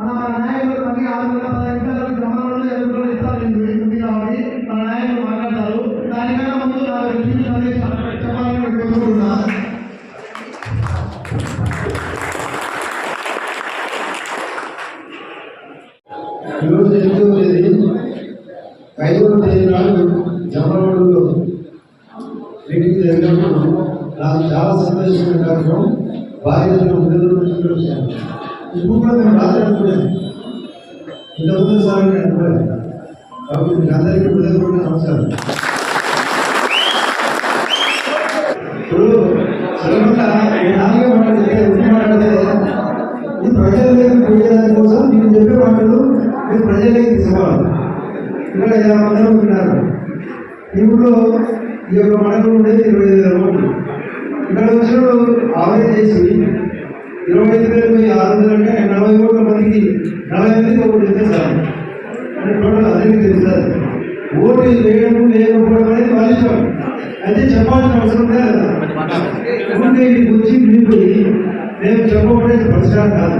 మన నాయకులు మనకి ఆరు వేల పదహైదు ఇస్తారు ఉంది కాబట్టి మన నాయకులు మాట్లాడతారు. దానికన్నా ముందు నాకు రివ్యూ చెప్పాలని కోరుకుంటున్నా. ఈరోజు ఎనిమిదవ తేదీ ఐదవ తేదీ నాడు మీటింగ్ జరిగినప్పుడు నాకు చాలా సంతోషమైన కార్యక్రమం. బాధ్యతలు ఇప్పుడు కూడా ప్రజలకు కోసం నేను చెప్పే మాటలు మీరు ప్రజలకి తీసుకోవాలి ఇక్కడ యాభై మందిలో ఉంటున్నారు. ఈ ఊళ్ళో ఈ యొక్క మండలం ఉండేది ఇరవై ఐదు వేల ఓట్లు ఇక్కడ వచ్చినప్పుడు ఆవరేజ్ చేసి ఇరవై ఐదు వేల పోయి ఆరు వందలు అంటే నలభై ఓట్ల మందికి నలభై మందికి ఒకటి ఇచ్చేస్తారు అంటే టోటల్ అందరికీ తెలుస్తారు ఓటు వేయడం లేకపోవడం అనేది వాళ్ళ ఇష్టం. అయితే చెప్పాల్సిన అవసరం లేదు? కదా ఇక్కడికి వచ్చి విడిపోయి మేము చెప్పబడేది పరిష్కారం కాదు.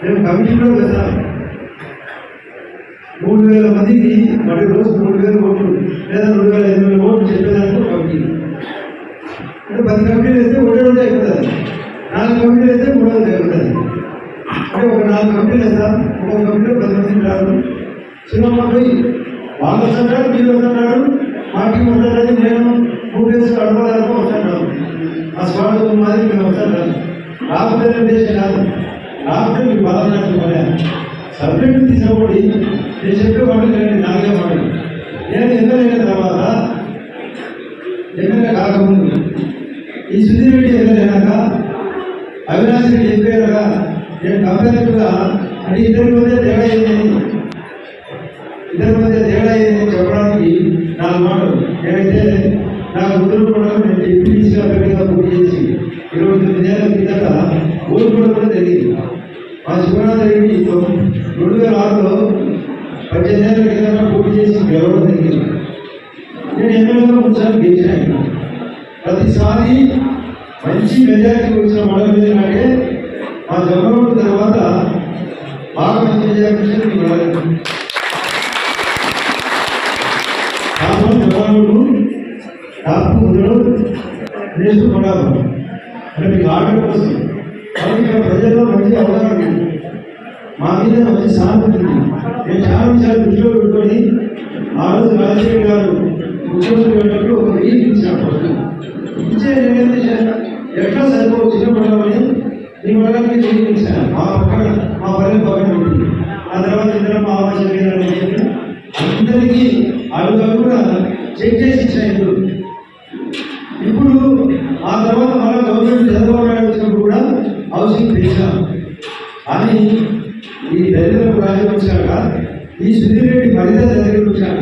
మేము కమిటీలో వేసాం మూడు వేల మందికి మరి రోజు మూడు వేల ఓట్లు లేదా రెండు వేల ఐదు వేల ఓట్లు చెప్పేదానికి కమిటీ. అంటే పది కమిటీలు వేస్తే ఒకటే రోజు అయిపోతుంది నాలుగు కమిటీలు వేస్తే మూడు రోజులు అయిపోతుంది అంటే ఒక నాలుగు కమిటీలు వేస్తాం ఒక కమిటీలో పది మంది రాదు చిన్నమ్మ పోయి వాళ్ళు వస్తుంటారు మీరు వస్తుంటారు మాకి వస్తుంటారు నేను మూడు వేసి అడగడానికి వస్తుంటాను ఆ స్వామి మాది మేము వస్తుంటాను రాకపోతే ఉద్దేశం కాదు రాకపోతే మీకు బాధపడాల్సిన పనే సబ్జెక్టు తీసుకోబడి నేను చెప్పే మాటలు నేను నాలుగే మాటలు నేను ఎమ్మెల్యే తర్వాత ఎమ్మెల్యే కాకముందు ఈ సుధీర్ రెడ్డి ఎమ్మెల్యేనాక కంపెనీకి చెప్పారుగా ఎంపీగా కంపెనీ కూడా అది ఇద్దరి మధ్య తేడా ఏంటని ఇద్దరి మధ్య తేడా ఏంటని చెప్పడానికి నాలుగు మాటలు నేనైతే నా ముందు కూడా నేను డిప్యూటీసీగా పెట్టిగా పూర్తి చేసి ఇరవై తొమ్మిది ఏళ్ళ కిందట ఓడిపోవడం కూడా జరిగింది. మా శివనాథరెడ్డి రెండు వేల ఆరులో పద్దెనిమిది ఏళ్ళ కిందట పూర్తి చేసి గెలవడం జరిగింది. నేను ఎమ్మెల్యేగా ఒకసారి గెలిచాను. ప్రతిసారి మంచి మెజారిటీ వచ్చిన మండలం ఏంటంటే మా జమ్మరోడ్ తర్వాత బాగా మంచి మెజారిటీ వచ్చింది మీ మండలం. కాపు జమ్మరోడ్ అంటే మీకు ఆటలు వస్తుంది కాబట్టి ఇక్కడ ప్రజల్లో మంచి అవగాహన మా మీద మంచి సానుభూతి నేను చాలా విషయాలు దృష్టిలో పెట్టుకొని ఆ రోజు రాజశేఖర్ గారు ముఖ్యమంత్రి వెళ్ళినప్పుడు ఒక వెయ్యి ఇచ్చాడు ఇచ్చే నేను ఏం చేశాను ఎట్లా సరిపోవు చిన్న మండలమని ఈ మండలానికి చేయించాను మా పక్కన మా పల్లె పక్కన ఉంటుంది. ఆ తర్వాత ఇద్దరు మా ఆవాస కేంద్రాన్ని చెప్పి అందరికీ అడుగు కూడా చెక్ చేసి ఇచ్చాను ఇప్పుడు. ఆ తర్వాత మళ్ళీ గవర్నమెంట్ చంద్రబాబు నాయుడు వచ్చినప్పుడు కూడా హౌసింగ్ పెంచాం. అని ఈ దళితులకు రాజ్యం వచ్చాక ఈ సుధీర్ రెడ్డి మరింత దగ్గరికి వచ్చాక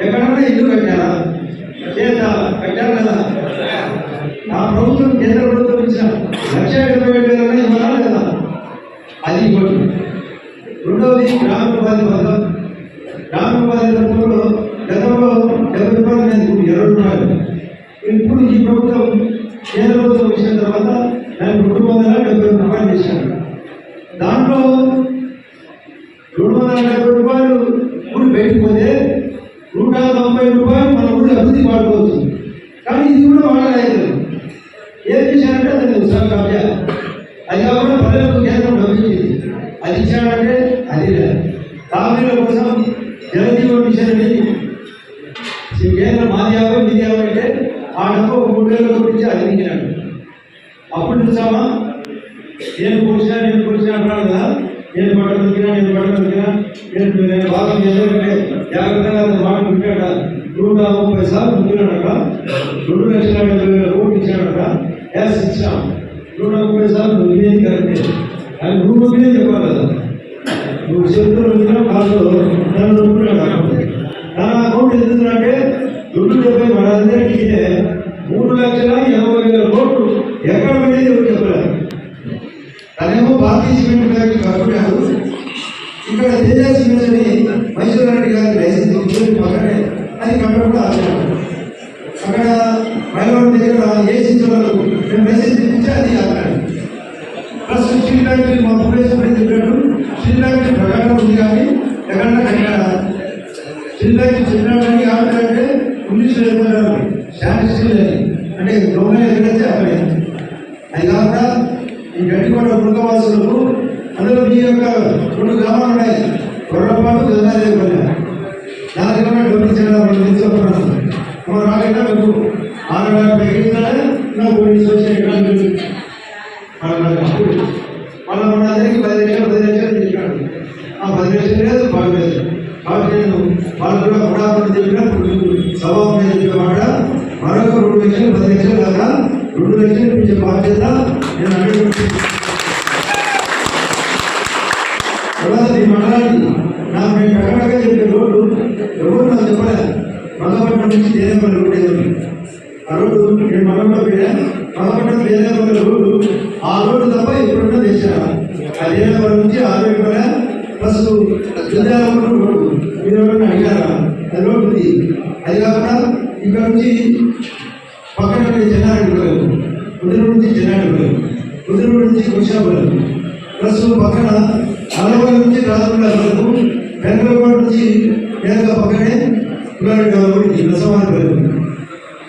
ఎక్కడన్నా ఇల్లు కట్టారా? రూపాయలు. ఊరు బయటకు పోతే నూట తొంభై రూపాయలు మన ఊళ్ళో అభివృద్ధి వాడుకోవచ్చు కానీ ఇది కూడా వాడలేదు ఏం చేశారంటే దాన్ని ఉత్సాహం కావ్య అది కాకుండా పల్లెలకు కేంద్రం లభించింది అది ఇచ్చాడంటే అది లేదు తాగునీళ్ళ కోసం జలజీవన్ మిషన్ అని ఈ కేంద్రం మాది యాభై మీది యాభై అంటే ఆ డబ్బు ఒక మూడు వేల గురించి అదించినాడు అప్పుడు చూసామా నేను కూర్చున్నా నేను కూర్చున్నా అంటాడు కదా నేను బట్టలు దొరికినా నేను బట్టలు దొరికినా నేను నేను బాగా చేయాలంటే జాగ్రత్తగా అతను మాట వింటాడ నూట ముప్పై సార్లు ముందున్నాడట రెండు లక్షల డెబ్బై వేల కోట్లు ఇచ్చాడట గ్యాస్ ఇచ్చాం నూట ముప్పై సార్లు నువ్వు వినేది కరెక్టే కానీ నువ్వు నొప్పినే చెప్పాలి కదా నువ్వు చేతులు వచ్చినా కాదు నన్ను నొప్పున్నాడు నా అకౌంట్ ఎందుకంటే రెండు డెబ్బై మన అందరికీ మూడు లక్షల ఎనభై వేల కోట్లు ఎక్కడ పడేది ఎవరు చెప్పలేదు తనేమో భారతీయ సిమెంట్ ఫ్యాక్టరీ కట్టుకున్నాడు ఇక్కడ తేజ సిమెంట్ అని మైసూర్ రెడ్డి గారి లైసెన్స్ తీసుకుని పక్కనే అది కట్టడం రెండు గ్రామాలు ఉన్నాయి కొర్రపాటు గంగాదేవిపల్లి దానికి డబ్బులు చేయడం మనం తెలుసుకున్నాం మన రాకుండా డబ్బు ఆరు తగ్గించాలి ఇంకా పోలీసు వచ్చి మళ్ళీ మన అందరికీ పది లక్షలు పది లక్షలు చెప్పాడు ఆ పది లక్షలు లేదు బాగలేదు కాబట్టి నేను వాళ్ళు కూడా కూడా చెప్పినప్పుడు సభ చెప్పిన మాట మరొక రెండు లక్షలు పది లక్షలు కాక రెండు లక్షలు ఇప్పించే బాధ్యత నేను అడిగి తర్వాత ఈ మండలానికి నాకు నేను ఎక్కడగా చెప్పే రోడ్డు ఎవరు నాకు చెప్పలేదు. మల్లపట్నం నుంచి దేదేపల్లి రోడ్డు ఆ రోడ్డు నేను మగపట్నం పోయా మల్లపట్నం దేదేపల్లి ప్లస్ పక్కన నలభై నుంచి రాజుల వరకు బెంగళూరు నుంచి నేరుగా పక్కనే రోడ్డు రసమాన పెరుగు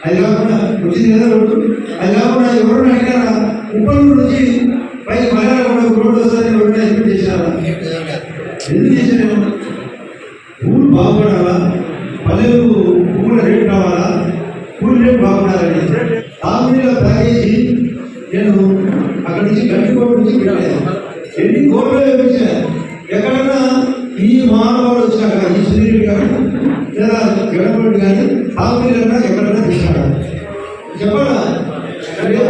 అది కాకుండా వచ్చింది కదా రోడ్డు అది కాకుండా ఎవరు అడిగారా ఉప్పలూరు నుంచి పై మలయాళ రోడ్డు వస్తుంది రోడ్డు ఎప్పుడు చేశారా? ఎందుకు చేశారు? ఊరు బాగుపడాలా? పల్లెలు ఊళ్ళ రేటు రావాలా? ఊరు రేటు బాగుపడాలని ఆ మీద తాగేసి నేను అక్కడి నుంచి సునీల్ గారు లేదా గవర్నమెంట్ కానీ తాగునీళ్ళన్నా ఎక్కడన్నా తీసాడు చెప్పాలా ఏ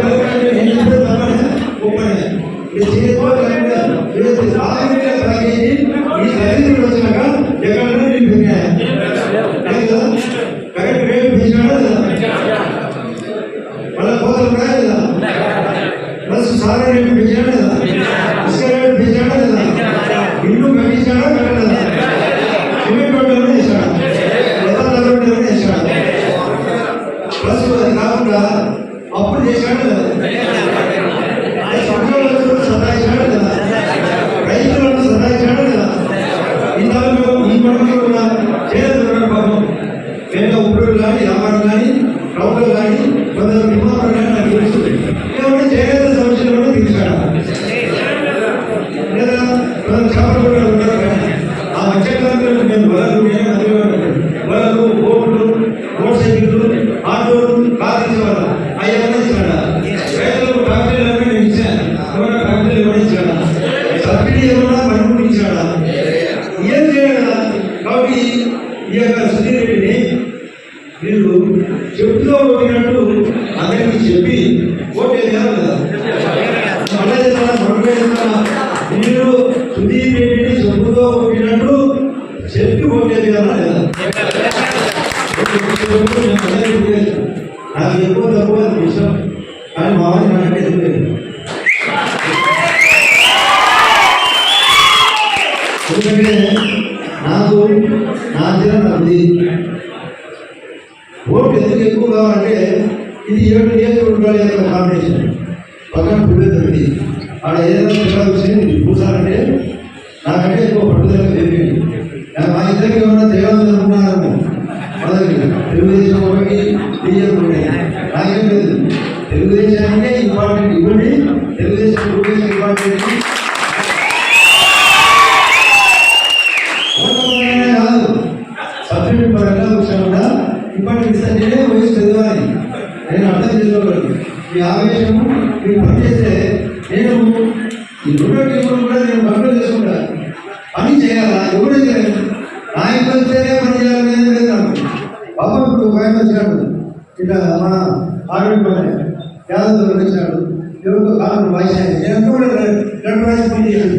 ఈ సుధీర్ రెడ్డిని మీరు చెప్పుతో ఓడినట్టు అందరికీ చెప్పి ఓటు వేయాలి కదా. మీరు సుధీర్ రెడ్డిని చెప్పుతో ఓడినట్టు చెప్పి ఓటేది కదా లేదా? నాకు ఎక్కువ తక్కువ విషయం కానీ మా వాడిని నాకంటే ఎక్కువ లేదు. ఎందుకంటే నాకు నా జిల్లా నాది ఓటు ఎందుకు ఎక్కువ కావాలంటే ఇది ఏడు నియోజకవర్గాల యొక్క కాంబినేషన్ పక్కన పుట్టేది ఆడ ఏదో పిల్లలు వచ్చి కూర్చాలంటే నాకంటే ఎక్కువ పట్టుదల తెలిపింది మా ఇద్దరికి ఏమన్నా దేవాలయం అనుకున్నాను మొదటి తెలుగుదేశం ఒకటి బిజెపి ఒకటి. నాకేం లేదు. తెలుగుదేశానికే ఇంపార్టెంట్ ఇవ్వండి తెలుగుదేశం తెలుగుదేశం ఇంపార్టెంట్ ఓటమినే కాదు సబ్జెక్ట్ పరంగా విషయం కూడా ఇప్పటి నేనే వయసు చదవాలి నేను అర్థం చేసుకోగలను మీ ఆవేశము మీరు పనిచేస్తే నేను ఈ రెండో టీములు కూడా నేను కంట్రోల్ చేసుకుంటా పని చేయాలా ఎవరు చేయలేదు నాయకులు వస్తేనే పని చేయాలని ఏం లేదు నాకు బాబా ఇప్పుడు ఒక ఆయన వచ్చాడు ఇట్లా మన ఆరోగ్య పని యాదవ్ వచ్చాడు ఎవరికో కాలం వాయిస్ నేను కూడా రెండు వాయిస్ పని చేసి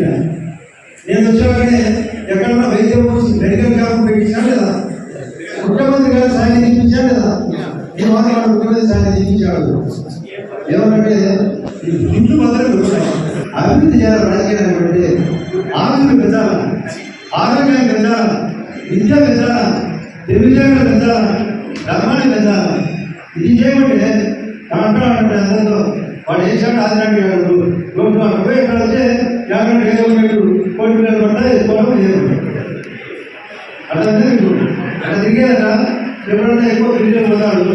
నేను వచ్చాకనే ఎక్కడన్నా వైద్యం మెడికల్ క్యాంప్ పెట్టించాను లేదా ముఖ్యమంత్రి గారు సాయం ఇప్పించాడు లేదా ఈ మాత్రం ముఖ్యమంత్రి సాయం ఇప్పించాడు ఏమనంటే ఈ హిందూ మతాలు అభివృద్ధి చేయాలి రాజకీయాలు అంటే ఆరోగ్యం పెంచాలా ఆరోగ్యాన్ని పెంచాలా విద్య పెంచాలా తెలివితేటలు పెంచాలా ధర్మాన్ని పెంచాలా ఇది చేయమంటే అంటాడు అంటే అందరితో వాడు వేసాడు ఆదినాడు గారు రోడ్డు అరవై ఎక్కడ వస్తే యాభై ఏదో ఉన్నట్టు కోటి పిల్లలు పడ్డా ఎత్తుకోవడం లేదు అట్లా మీకు అక్కడ తిరిగేదా ఎవరన్నా ఎక్కువ పిల్లలు పోతాడు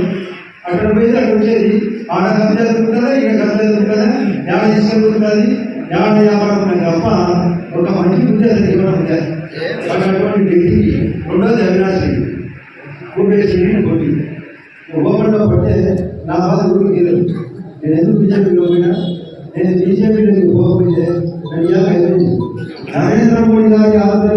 అక్కడ పోయి అక్కడ వచ్చేది ఆడ కబ్జా దొరుకుతుందా ఇక్కడ కబ్జా దొరుకుతుందా యాడ తీసుకెళ్తుంటుంది యాడ వ్యాపారం తప్ప ఒక మంచి ఉంది అది ఇవ్వడం అటువంటి రెండోది అవినాశి కూపేశ్వరి కొట్టింది ఓపెన్లో పడితే నా బాధ ఊరికి తెలియదు నేను ఎందుకు బీజేపీలో పోయినా నేను బీజేపీలోకి పోకపోతే నన్ను ఇలా అయిపోయింది నరేంద్ర మోడీ గారి ఆధ్వర్యంలో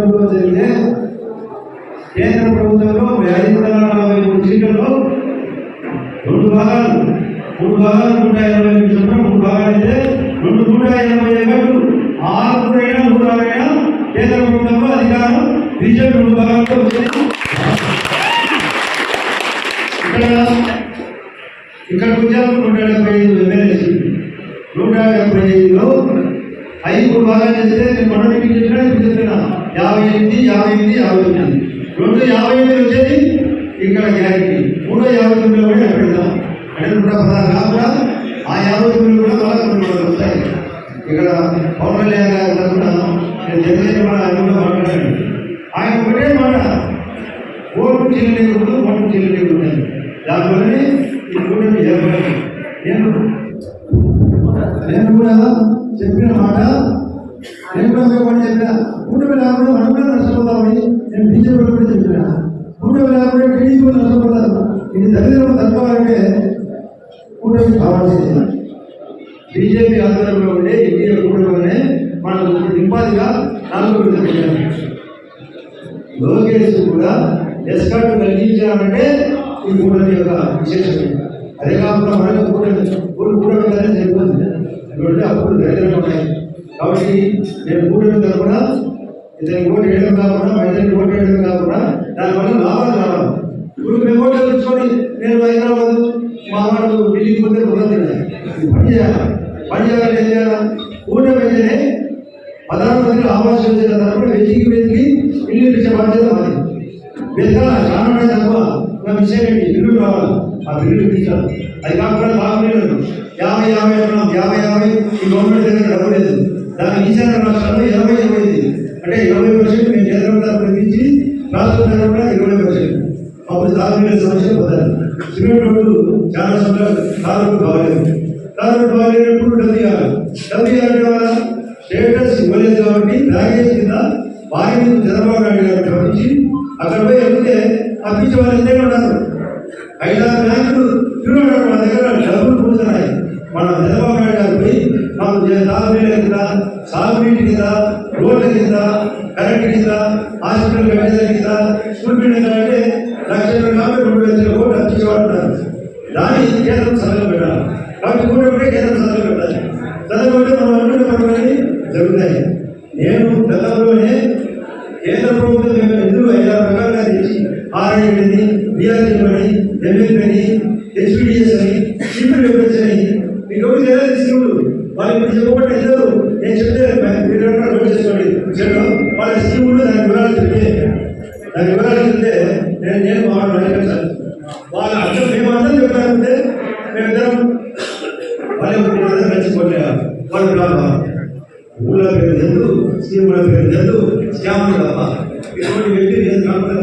కూడా ప్రధాని పదహారు కాదు ఆ యాభై తొమ్మిది కూడా మళ్ళా కొన్ని వస్తాయి ఇక్కడ పవన్ కళ్యాణ్ గారు కూడా నేను జగన్ ఆయన కూడా మాట్లాడాను. ఆయన ఒకటే మాట ఓటు చెల్లినప్పుడు ఓటు చెల్లినప్పుడు దానివల్లనే ఈ కూటమి ఏర్పడింది. నేను నేను కూడా చెప్పిన మాట నేను కూడా చెప్పిన కూటమి లేకుండా మనం కూడా నష్టపోతామని నేను బీజేపీ కూడా చెప్పిన. కూటమి లేకుండా టీడీపీ కూడా నష్టపోతారు. ఇది దళితులు తక్కువాలంటే కూటమి కావాల్సింది బీజేపీ ఆధ్వర్యంలో ఉండే ఎన్డీఏ కూటమిలోనే మనకు నింపాదిగా నాలుగు విడత పెట్టారు లోకేష్ కూడా ఎస్కాట్ కలిగించాలంటే ఈ కూటమి యొక్క విశేషమే అదే కాకుండా మనకు కూటమి ఊరు కూటమి కానీ సరిపోతుంది ఎందుకంటే అప్పుడు దరిద్రం ఉన్నాయి కాబట్టి నేను కూటమి తరఫున ఇతని ఓటు వేయడం కాకుండా మహిళకి ఓటు వేయడం కాకుండా దానివల్ల లాభాలు కావాలి ఇప్పుడు మేము ఓటు తెచ్చుకొని నేను హైదరాబాద్ మా బిల్డింగ్ ఢిల్లీకి పోతే కుదరదు ఇది పని చేయాలి. పని చేయాలంటే ఏం చేయాలి? కూటమి అయితేనే ప్రధానమంత్రి ఆవాస్ యోజన తరపున వెతికి వెతికి ఇల్లు ఇచ్చే బాధ్యత మరి వెతకాల చాలా తక్కువ నా విషయం ఏంటి? ఇల్లు రావాలి ఆ బిల్లు తీసాలి అది కాకుండా తాగునీళ్ళు యాభై యాభై అన్నాం యాభై యాభై. ఈ గవర్నమెంట్ దగ్గర డబ్బు లేదు. దాని ఈశాన్య రాష్ట్రాల్లో ఇరవై ఇరవై అంటే ఇరవై పర్సెంట్ మేము కేంద్రం తరపున ఇచ్చి రాష్ట్రం తరపున ఇరవై పర్సెంట్. అప్పుడు తాగునీళ్ళ సమస్య పొందాలి సిమెంట్ చాలా సంవత్సరాలు తాగుడు బాగలేదు తాగుడు బాగలేనప్పుడు డబ్బు ఇవ్వాలి డబ్బు ఇవ్వాలంటే వాళ్ళ స్టేటస్ ఇవ్వలేదు కాబట్టి ప్యాకేజ్ కింద వారిని చంద్రబాబు నాయుడు గారు గమనించి అక్కడ పోయి వెళ్తే అప్పించే వాళ్ళు ఇద్దరే ఉన్నారు ఐదారు బ్యాంకులు తిరుగుతారు మన దగ్గర డబ్బులు పుడుతున్నాయి మన చంద్రబాబు నాయుడు గారు పోయి మాకు తాగునీళ్ళ కింద సాగునీటి కింద రోడ్ల కింద కరెంట్ కింద హాస్పిటల్ కట్టేదాని కింద స్కూల్ బిల్డింగ్ అంటే లక్ష కాబట్టి రెండు లక్షల కోట్లు అప్పించేవాడున్నారు దాన్ని కేంద్రం సలహా పెట్టాలి కాబట్టి కూడా కూడా కేంద్రం సలహా పెట్టాలి చదవబట్టి మనం అనుకున్న పనులన్నీ జరుగుతాయి నేను గతంలోనే కేంద్ర ప్రభుత్వం యొక్క నిధులు ఐదారు రకాలుగా తెచ్చి ఆర్ఐ అని బీఆర్ఎం అని ఎంఎల్ అని హెచ్పిడిఎస్ అని సిపిల్ వెబ్సైట్స్ అని మీకు ఎవరు తెలియదు స్కీములు వాళ్ళు ఇప్పుడు చెప్పబట్టి ఇద్దరు నేను చెప్తే మీరు నోట్ చేసుకోండి. చెప్పడం వాళ్ళ స్కీములు దాని వివరాలు చెప్తే దాని వివరాలు చెప్తే నేను నేను వాళ్ళు అడిగాను వాళ్ళ అర్థం మేము అర్థం చెప్పారంటే మేమిద్దరం వాళ్ళు మీరందరూ కలిసిపోతే వాళ్ళు రాబా ఊళ్ళో పేరు తెలుదు స్కీముల పేరు తెలుదు శ్యాములు తప్ప ఇటువంటి వ్యక్తి నేను కాకుండా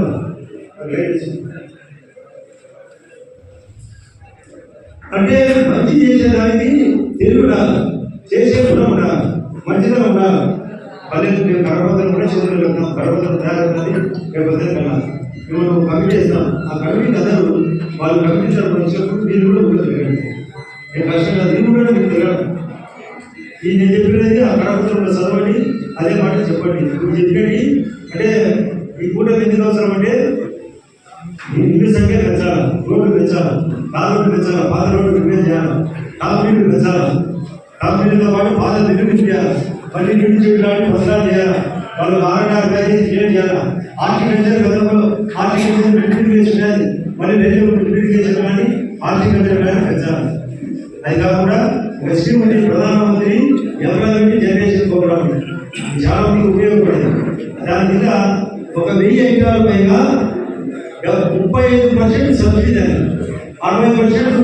అంటే మంచి చేసేదానికి తెలుగు రాదు. చేసే గుణం ఉండాలి మంచిగా ఉండాలి పల్లెలు మేము కడపత్రం కూడా చేతులు వెళ్తాం కడపత్రం తయారవుతుంది మేము లేకపోతే కదా మేము కమిటీ చేస్తాం. ఆ కమిటీ కథలు వాళ్ళు కమిటీ తరపున వచ్చినప్పుడు మీరు కూడా ఊళ్ళో తిరగండి నేను కష్టంగా మీరు కూడా మీకు తిరగడం ఈ నేను చెప్పినది ఆ కడపత్రంలో చదవండి అదే మాట చెప్పండి. ఇప్పుడు చెప్పినట్టు అంటే ఈ కూటమి ఎందుకు అవసరం అంటే ఇల్లు సంఖ్య పెంచాలి రోడ్లు పెంచాలి కాలువలు పెంచాలి పాత రోడ్లు రిపేర్ చేయాలి కాంక్రీట్లు పెంచాలి. కాంక్రీట్తో పాటు బాధలు నిర్మించాలి మళ్ళీ నిధులు చేయడానికి చేయాలి? వాళ్ళు ఆర్ఆర్ ప్యాకేజ్ క్లియర్ చేయాలి? హార్టికల్చర్ గతంలో హార్టికల్చర్ మెట్రిఫికేషన్ కానీ మళ్ళీ రైతు మెట్రిఫికేషన్ కానీ హార్టికల్చర్ కానీ పెంచాలి అది కాకుండా ఒక స్కీమ్ ఉంది ప్రధానమంత్రి ఎంప్లాయ్మెంట్ జనరేషన్ ప్రోగ్రామ్ చాలా మంది ఉపయోగపడింది. దాని మీద ఒక వెయ్యి ఎకరాల పైగా ముప్పై ఐదు పర్సెంట్ సబ్సిడీ అరవై పర్సెంట్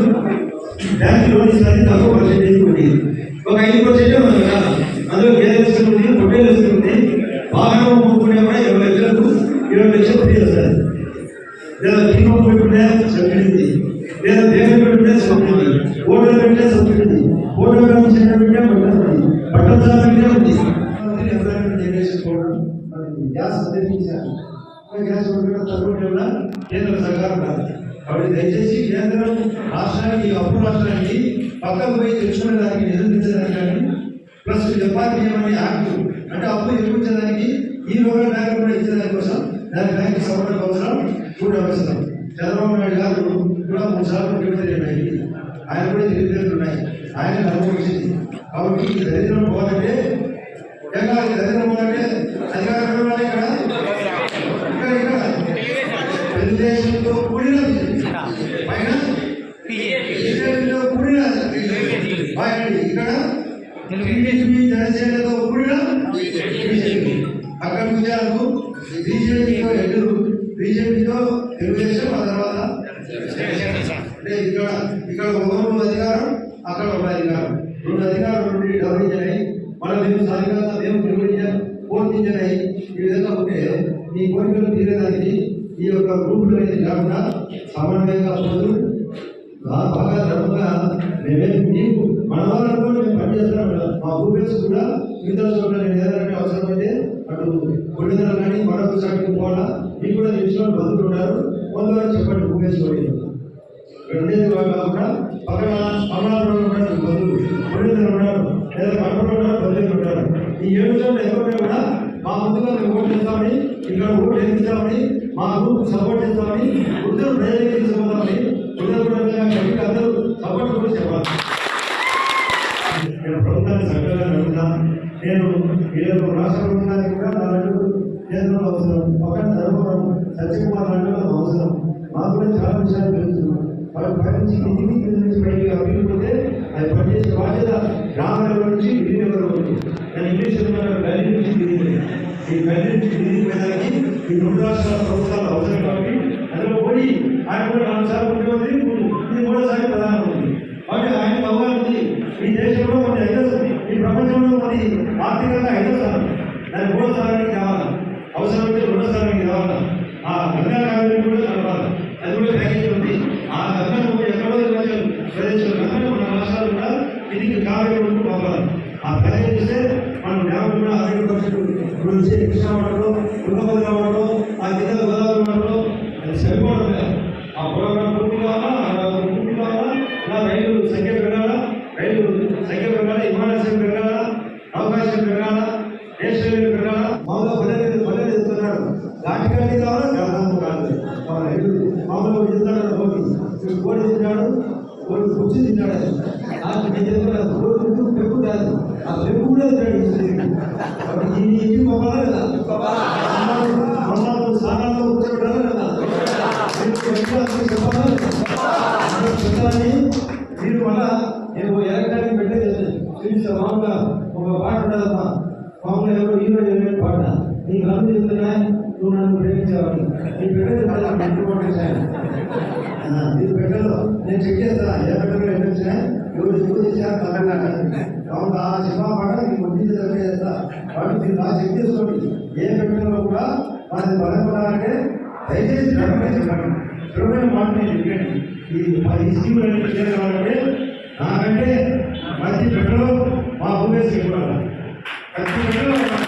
బ్యాంక్ లోన్ ఇస్తుంది తక్కువ పర్సెంటేజ్ ఉంది. ఒక ఐదు పర్సెంట్ ఉంది కదా. అందులో గేదె వస్తుంది ఉంది పొట్టేలు వస్తుంది వాహనం అమ్ముకునే కూడా ఇరవై లక్షలకు ఇరవై లక్షలు ఫ్రీ వస్తుంది లేదా టీమ్ పెట్టుకుంటే సబ్సిడీ లేదా దేశం పెట్టుకుంటే సబ్సిడీ ఓటర్ పెట్టే సబ్సిడీ ఓటర్ పెట్టే పెట్టే పట్టణ ఉంది. ఉంది గ్యాస్ తెప్పించారు. గ్యాస్ కూడా కేంద్ర సహకారం కాదు. కాబట్టి దయచేసి కేంద్రం రాష్ట్రానికి అప్పు రాష్ట్రానికి పక్కకు పోయి తెలుసుకునేదానికి నిరూపించడానికి నిరోధించడానికి కానీ ప్లస్ ఎఫ్ఆర్పిఎం అనే యాక్ట్ అంటే అప్పు ఇప్పించడానికి ఈ రోజు బ్యాంకు కూడా ఇచ్చేదాని కోసం దాని బ్యాంక్ సపోర్ట్ అవసరం చూడ అవసరం. చంద్రబాబు నాయుడు గారు కూడా మూడు సార్లు ముఖ్యమంత్రి అయ్యింది ఆయన కూడా తెలివితేటలు ఉన్నాయి. ఆయన అనుభవించింది కాబట్టి ఈ దరిద్రం పోవాలంటే ఏం దరిద్రం పోవాలంటే అధికారంలో ఇవ్వాలి ఇక్కడ. ఇక్కడ ఇక్కడ. తెలుగుదేశంతో కూడిన పైన బీజేపీతో కూడిన పైన ఇక్కడ టీడీపీ జనసేనతో కూడిన బీజేపీ. అక్కడ విజయాలకు బీజేపీతో ఎదురు బీజేపీతో తెలుగుదేశం ఆ తర్వాత అంటే ఇక్కడ ఇక్కడ అధికారం అక్కడ ఒక అధికారం. రెండు అధికారులు నుండి గమనించినాయి మన మేము సాధికారత మేము నిర్వహించాం పూర్తించినాయి ఈ విధంగా ఉంటే ఈ కోరికలు తీరేదానికి ఈ యొక్క గ్రూపులు అనేది కాకుండా సమన్వయంగా పోదు. బాగా ధర్మంగా మేమే మీకు మన వాళ్ళకు కూడా మేము పనిచేస్తున్నాం మా ఊపేసి కూడా మిగతా చోట్ల నేను ఏదైనా అవసరమైతే అటు కొన్నిదల కానీ మరొక చోటుకి పోవాలా? మీకు కూడా తెలిసిన వాళ్ళు బంధువులు ఉన్నారు. వాళ్ళు చెప్పండి ఊపేసి కూడా కాకుండా పక్కన అమరావతిలో ఉంటారు బంధువులు. కొన్నిదలు ఉన్నారు. లేదా కడపలో ఉన్నారు బంధువులు ఉంటారు ఈ ఏడు చోట్ల ఎవరైనా కూడా మా ముందుగా మేము ఓటు చేస్తామని ఇక్కడ ఓటు ఎదిగిస్తామని మా గ్రూప్ సపోర్ట్ చేస్తామని ఉద్దరు ప్రజలకు తీసుకుపోతామని ఉద్దరు అందరూ సపోర్ట్ కూడా చెప్పాలి. ఏదో రాష్ట్రం ఉండడానికి కూడా నా రెండు కేంద్రంలో అవసరం. పక్కన ధర్మవరం సత్యకుమార్ అంటే నాకు అవసరం. మాకు కూడా చాలా విషయాలు తెలుస్తున్నాం వాళ్ళు పై నుంచి కింది నుంచి పైకి అభివృద్ధి అది పనిచేసే బాధ్యత గ్రామ లెవెల్ నుంచి ఢిల్లీ లెవెల్ వరకు. నేను ఇంగ్లీష్ గల్లీ నుంచి ఢిల్లీ ఈ గల్లీ నుంచి ఢిల్లీ పోయడానికి ఈ రెండు రాష్ట్రాల ప్రభుత్వాలు అవసరం కాబట్టి అందులో పోయి ఆయన కూడా నాలుగు సార్లు ముఖ్యమంత్రి ఇది మూడోసారి ప్రధానమంత్రి. కాబట్టి ఆయన అవగాహన ఉంది ఈ దేశంలో మన ఐదో ఈ ప్రపంచంలో కొన్ని ఆర్థికంగా ఐదో స్థానం దాని మూడో స్థానానికి కావాలా అవసరమైతే రెండో స్థానానికి కావాలా ఆ గంగా కావేరి కూడా కలవాలి అది కూడా ప్యాకేజ్ ఉంది. ఆ గంగను ఎక్కడో ప్రదేశంలో గంగను మన రాష్ట్రాలు కూడా ఇది కావేరి వరకు పంపాలి ఆ ప్యాకేజ్ ఇస్తే మనం డ్యామ్ కూడా అరవై పరిస్థితులు ఇప్పుడు వచ్చే కృష్ణా కృష్ణావాడలో తుంగభద్ర వాడలో ఆ కింద గోదావరి వాడలో అది సరిపోవడం la imagen sagrada అవును ఎవరు? హీరో ఎవరైనా పాట నీకు రంగు చెప్తున్నా నువ్వు నన్ను ప్రేమించేవాడిని నీ పెట్టేది మళ్ళీ పెట్టుకోవట్లేదు ఇది పెట్టదు నేను చెక్ చేస్తాను ఏ పెట్టలో ఎన్ని వచ్చినాయి ఎవరు ఎక్కువ చేశారు కదన్నా కాబట్టి ఆ సినిమా పాట నీకు మంచి దగ్గర చేస్తా. కాబట్టి మీరు నా చెక్ చేసుకోండి. ఏ పెట్టలో కూడా మనది బలపడాలంటే దయచేసి ధర్మమే చెప్పండి. ధర్మమైన మాట నేను చెప్పండి. ఈ ఈ స్కీమ్ అనేది చేయాలంటే నాకంటే మంచి పెట్టలో మా ఊరేసి ఇవ్వాలి Obrigado.